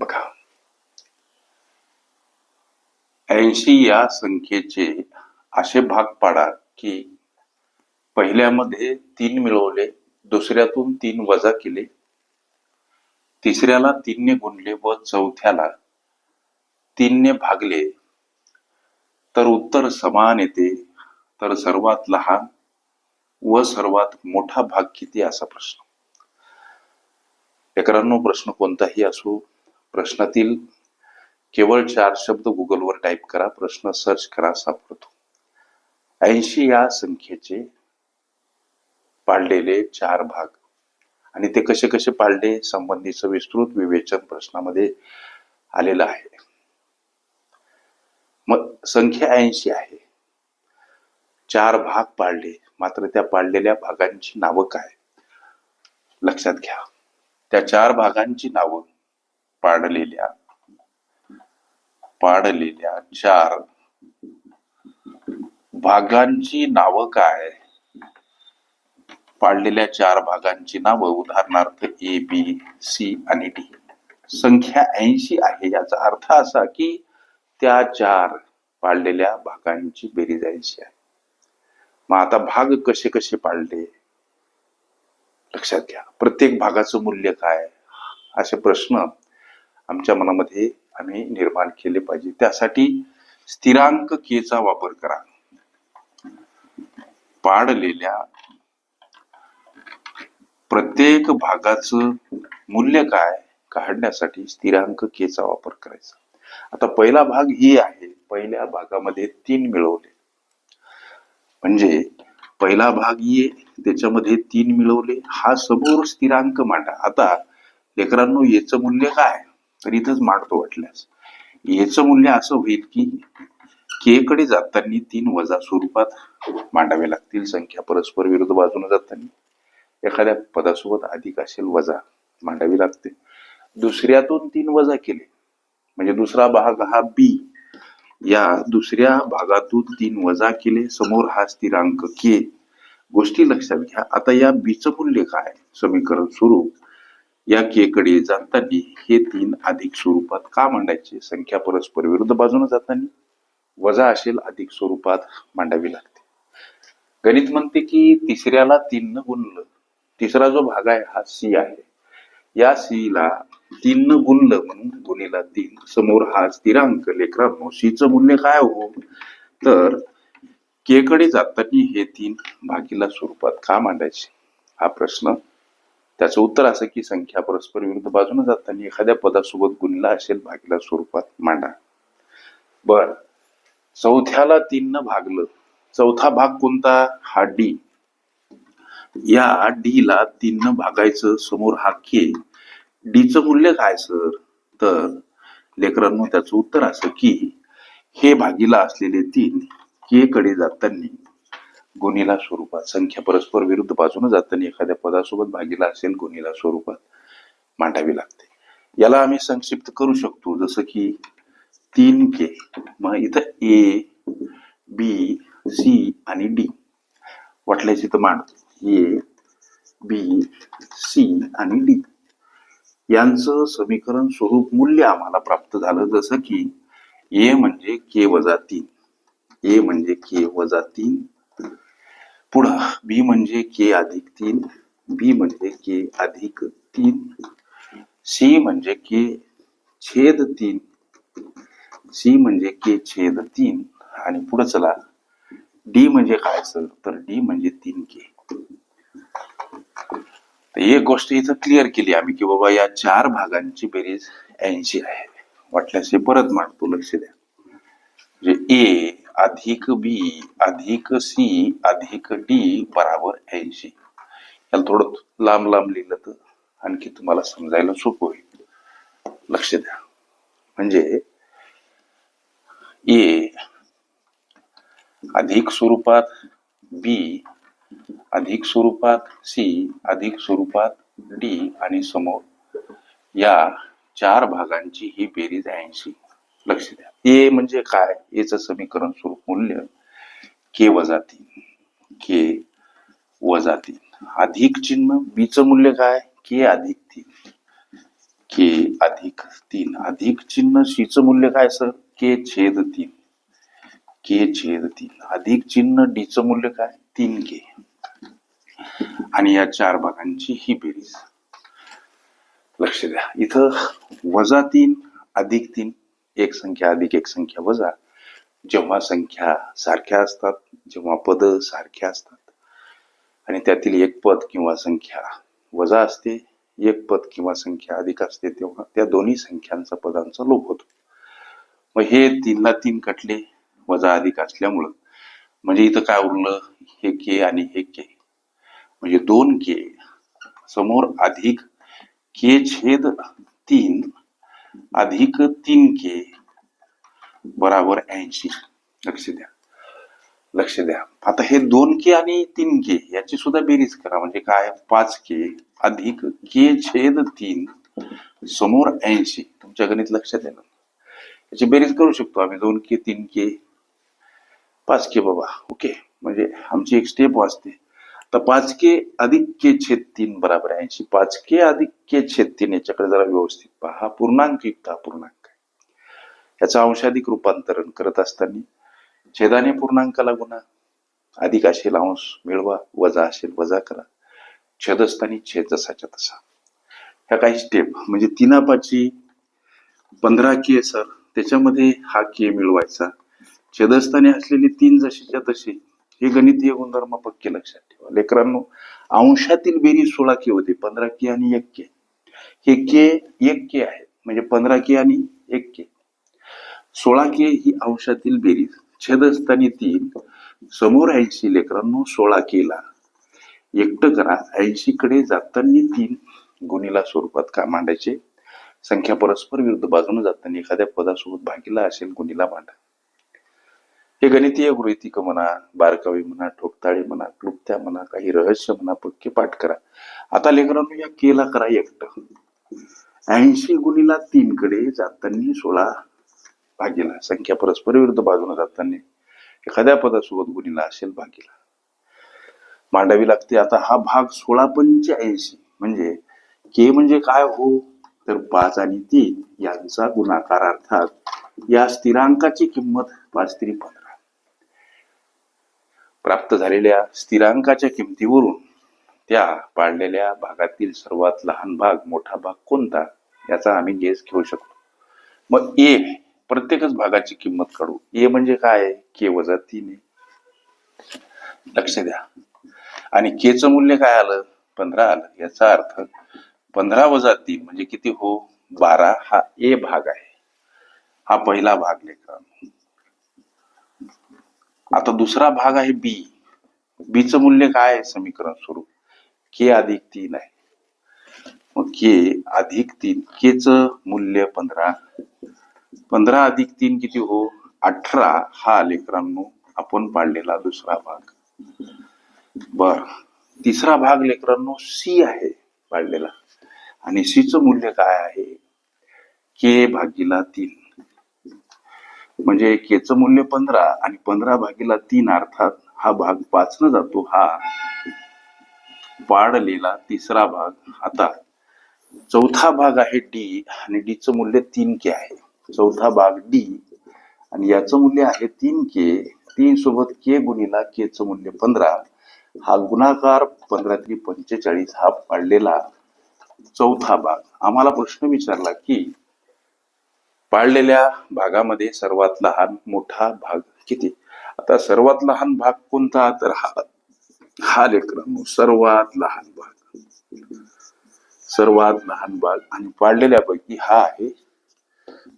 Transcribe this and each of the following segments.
बघा. ऐंशी या संख्येचे असे भाग पाडा की पहिल्यामध्ये तीन मिळवले दुसऱ्यातून तीन वजा केले. तिसऱ्याला तीनने गुणले व चौथ्याला तीनने भागले. तर उत्तर समान येते. तर सर्वात लहान व सर्वात मोठा भाग किती असा प्रश्न. एकरांनो प्रश्न कोणताही असो प्रश्नातील केवळ चार शब्द गुगलवर टाईप करा प्रश्न सर्च करा सापडतो. ऐंशी या संख्येचे पाळलेले चार भाग. आणि ते कसे कसे पाळले? संबंधीचं विस्तृत विवेचन प्रश्नामध्ये आलेलं आहे. मग संख्या ऐंशी आहे. चार भाग पाळले. मात्र त्या पाळलेल्या भागांची नावं काय? लक्षात घ्या. त्या चार भागांची नावं पाडलेल्या पाडलेल्या चार भागांची नावं काय? पाडलेल्या चार भागांची नावं उदाहरणार्थ ए बी सी आणि डी संख्या ऐंशी आहे याचा अर्थ असा की त्या चार पाडलेल्या भागांची बेरीज ऐंशी आहे. मग आता भाग कसे कसे पाडले? लक्षात घ्या. प्रत्येक भागाचं मूल्य काय? असे प्रश्न आमच्या मनामध्ये आम्ही निर्माण केले पाहिजे. त्यासाठी स्थिरांक केचा वापर करा. पाडलेल्या प्रत्येक भागाचं मूल्य काय काढण्यासाठी स्थिरांक केचा वापर करायचा. आता पहिला भाग ही आहे. पहिल्या भागामध्ये तीन मिळवले. म्हणजे पहिला भाग ये त्याच्यामध्ये तीन मिळवले. हा समोर स्थिरांक मांडा. आता लेकरांनो याचं मूल्य काय? तर इथंच मांडतो वाटल्यास. याचं मूल्य असं होईल की के कडे जाताना तीन वजा स्वरूपात मांडावे लागतील संख्या. परस्पर विरुद्ध बाजूने जाताना एखाद्या पदासोबत अधिक असेल वजा मांडावी लागते. दुसऱ्यातून तीन वजा केले म्हणजे दुसरा भाग हा बी या दुसऱ्या भागातून तीन वजा केले समोर हा स्थिरांक के गोष्टी लक्षात घ्या. आता या बीचं मूल्य काय? समीकरण स्वरूप. या के जाताना हे तीन अधिक स्वरूपात का मांडायचे? संख्या परस्पर विरुद्ध बाजूने जाताना वजा असेल अधिक स्वरूपात मांडावी लागते. गणित म्हणते की तिसऱ्याला तीन न गुणलं तिसरा जो भाग आहे हा सी आहे. या सी ला तीन न गुणलं म्हणून गुणीला तीन. समोर हा स्थिरांक लेकरांनो सीचं मूल्य काय हो? तर केकडे जाताना हे तीन भागीला स्वरूपात का मांडायचे? हा प्रश्न त्याचं उत्तर असं की संख्या परस्पर विरुद्ध बाजूने जाताना एखाद्या पदासोबत गुणला असेल भागीला स्वरूपात मांडा. बर. चौथ्याला तीन न भागलं. चौथा भाग कोणता? हा डी. या डी ला तीन न भागायचं समोर हा के. डीचं मूल्य काय सर? तर लेकरांनो त्याचं उत्तर असं की हे भागीला असलेले तीन के कडे जाताना गुणीला स्वरूपात. संख्या परस्पर विरुद्ध बाजूने जाताना एखाद्या पदासोबत भागीला असेल गुणीला स्वरूपात मांडावी लागते. याला आम्ही संक्षिप्त करू शकतो. जसं की तीन के मग इथं ए बी सी आणि डी वाटल्याची तर मांडतो ए बी सी आणि डी यांचं समीकरण स्वरूप मूल्य आम्हाला प्राप्त झालं. जसं की ए म्हणजे के वजा तीन. ए म्हणजे के वजा तीन. पुढं. बी म्हणजे के अधिक तीन. बी म्हणजे के अधिक तीन. सी म्हणजे के छेद तीन. सी म्हणजे के छेद तीन. आणि पुढे चला. डी म्हणजे काय सर? तर डी म्हणजे तीन के तर एक गोष्ट इथं क्लिअर केली आम्ही की बाबा या चार भागांची बेरीज ऐंशी आहे. वाटल्यास हे परत मांडतो. लक्ष द्या. म्हणजे ए अधिक बी अधिक सी अधिक डी बराबर ऐंशी. याला थोडं लांब लांब लिहिलं तर आणखी तुम्हाला समजायला सोपं होईल. लक्ष द्या. म्हणजे ए अधिक स्वरूपात बी अधिक स्वरूपात सी अधिक स्वरूपात डी आणि समोर. या चार भागांची ही बेरीज ऐंशी. लक्ष द्या. ए म्हणजे काय? याचं समीकरण स्वरूप मूल्य के वजा तीन. के वजा तीन. अधिक चिन्ह. बीचं मूल्य काय? के अधिक तीन. के अधिक तीन. अधिक चिन्ह. शीच मूल्य काय सर? के छेद तीन. के छेद तीन. अधिक चिन्ह. डीच मूल्य काय? तीन के. आणि या चार भागांची ही बेरीज. लक्ष द्या. इथं वजा तीन अधिक तीन एक संख्या अधिक एक संख्या वजा. जेव्हा संख्या सारख्या असतात जेव्हा पद सारख्या असतात. आणि त्यातील एक पद किंवा संख्या वजा असते एक पद किंवा संख्या अधिक असते तेव्हा त्या दोन्ही संख्यांचा पदांचा लोप होतो. मग हे तीनला तीन कटले वजा अधिक असल्यामुळं. म्हणजे इथं काय उरलं? हे के आणि हे के. म्हणजे दोन के. समोर अधिक के छेद तीन अधिक तीन के बराबर ऐंशी. लक्ष द्या. लक्ष द्या. आता हे दोन के आणि तीन के याची सुद्धा बेरीज करा. म्हणजे काय? पाच के अधिक के छेद तीन समोर ऐंशी. तुमच्या गणित लक्षात येणार याची बेरीज करू शकतो आम्ही. दोन के तीन के पाच के बाबा. ओके म्हणजे आमची एक स्टेप वाचते. तर पाच के अधिक के छेद तीन बराबर ऐंशी. पाच के अधिक के छेद तीन याच्याकडे जरा व्यवस्थित पहा. हा पूर्णांक युक्त हा पूर्णांक आहे. याचं अंशाधिक रूपांतरण करत असताना छेदाने पूर्णांकाला गुणा. अधिक असेल अंश मिळवा. वजा असेल वजा करा. छेद असताना छेद जसाच्या तसा. ह्या काही स्टेप म्हणजे तीनापाची पंधरा के सर त्याच्यामध्ये हा के मिळवायचा. छेदस्थानी असलेली तीन जशीच्या तशी हे गणितीय गुणधर्म पक्के लक्षात ठेवा. लेकरांनो अंशातील बेरीज सोळा के होते. पंधरा के आणि एक के. हे के एक के आहे म्हणजे पंधरा के आणि एक के. सोळा के ही अंशातील बेरीज. छेदस्थानी तीन. समोर ऐंशी लेकरांनो सोळा केला एकटं करा. ऐंशी कडे जाताना तीन. गुणीला स्वरूपात का मांडायचे. संख्या परस्पर विरुद्ध बाजूने जाताना एखाद्या पदासोबत भागीला असेल गुणीला मांडा. हे गणितीय गृहितिक म्हणा बारकावी म्हणा ठोकताळे म्हणा क्लुप्त्या म्हणा काही रहस्य म्हणा पक्के पाठ करा. आता लेकरांनो या केला करा एकटं. ऐंशी गुणीला तीन कडे जाताना सोळा भागीला. संख्या परस्पर विरुद्ध बाजूने जाताना एखाद्या पदासोबत गुणीला असेल भागीला. मांडावी लागते. आता हा भाग सोळा ऐंशी म्हणजे के म्हणजे काय हो? तर पाच आणि तीन यांचा गुणाकार अर्थात या स्थिरांकाची किंमत पाच तरी पंधरा प्राप्त झालेल्या स्थिरांकाच्या किमतीवरून त्या पाडलेल्या भागातील सर्वात लहान भाग मोठा भाग कोणता याचा आम्ही गेस घेऊ शकतो. मग ए प्रत्येकच भागाची किंमत काढू. ए म्हणजे काय? आहे? के वजा तीन आहे. लक्ष द्या. आणि केचं मूल्य काय आलं? पंधरा आलं. याचा अर्थ पंधरा वजा तीन म्हणजे किती हो? बारा. हा ए भाग आहे. हा पहिला भाग लेखन. आता दुसरा भाग आहे बी बी मूल्य काय आहे? समीकरण स्वरूप के अधिक तीन आहे. मग के अधिक तीन. के च मूल्य पंधरा. पंधरा अधिक तीन किती हो? अठरा. हा लेकरांनो आपण पाडलेला दुसरा भाग. बर. तिसरा भाग लेकरांनो सी आहे पाडलेला. आणि सीचं मूल्य काय आहे? के भागीला तीन. म्हणजे केचं मूल्य पंधरा आणि पंधरा भागीला तीन अर्थात हा भाग पाचनं जातो हा वाढलेला तिसरा भाग. आता चौथा भाग आहे डी आणि डीचं मूल्य तीन के आहे. चौथा भाग डी आणि याचं मूल्य आहे तीन के. तीन सोबत के गुणीला केचं मूल्य पंधरा. हा गुणाकार पंधरा ते पंचेचाळीस हा पाडलेला चौथा भाग. आम्हाला प्रश्न विचारला की पाळलेल्या भागामध्ये सर्वात लहान मोठा भाग किती? आता सर्वात लहान भाग कोणता? तर हा हा लेकरांनो सर्वात लहान भाग. सर्वात लहान भाग आणि पाळलेल्यापैकी हा आहे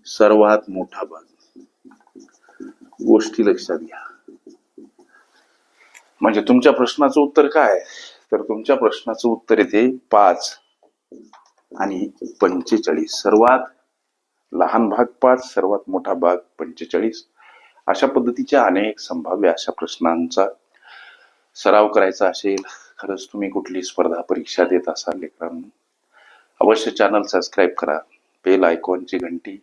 सर्वात मोठा भाग. गोष्टी लक्षात घ्या. म्हणजे तुमच्या प्रश्नाचं उत्तर काय? तर तुमच्या प्रश्नाचं उत्तर येते पाच आणि पंचेचाळीस. सर्वात लहान भाग पाच सर्वात मोठा भाग पंचेचाळीस. अशा पद्धतीच्या अनेक संभाव्य अशा प्रश्नांचा सराव करायचा असेल खरंच तुम्ही कुठली स्पर्धा परीक्षा देत असाल लेकरांनो अवश्य चॅनल सबस्क्राईब करा बेल आयकॉनची घंटी.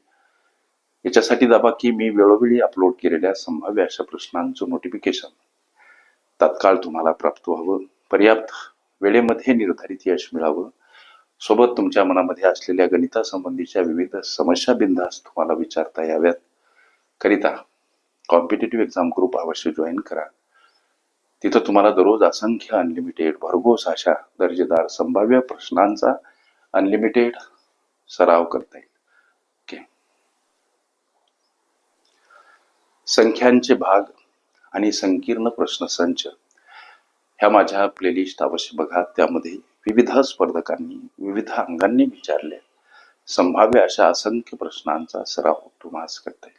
याच्यासाठी दाबा की मी वेळोवेळी अपलोड केलेल्या संभाव्य अशा प्रश्नांचं नोटिफिकेशन तात्काळ तुम्हाला प्राप्त व्हावं. पर्याप्त वेळेमध्ये निर्धारित यश मिळावं. सोबत तुमच्या मनामध्ये असलेल्या गणितासंबंधीच्या विविध समस्या बिंदास तुम्हाला विचारता याव्यात. करिता कॉम्पिटेटिव्ह एक्झाम ग्रुप अवश्य जॉईन करा. तिथं तुम्हाला दररोज असंख्य अनलिमिटेड भरघोस अशा दर्जेदार संभाव्य प्रश्नांचा अनलिमिटेड सराव करता येईल. ओके. संख्यांचे भाग आणि संकीर्ण प्रश्नसंच ह्या माझ्या प्लेलिस्ट अवश्य बघा. त्यामध्ये विविध स्पर्धकांनी विविध अंगांनी विचारले. संभाव्य अशा असंख्य प्रश्नांचा सराव तुम्हाला करता येईल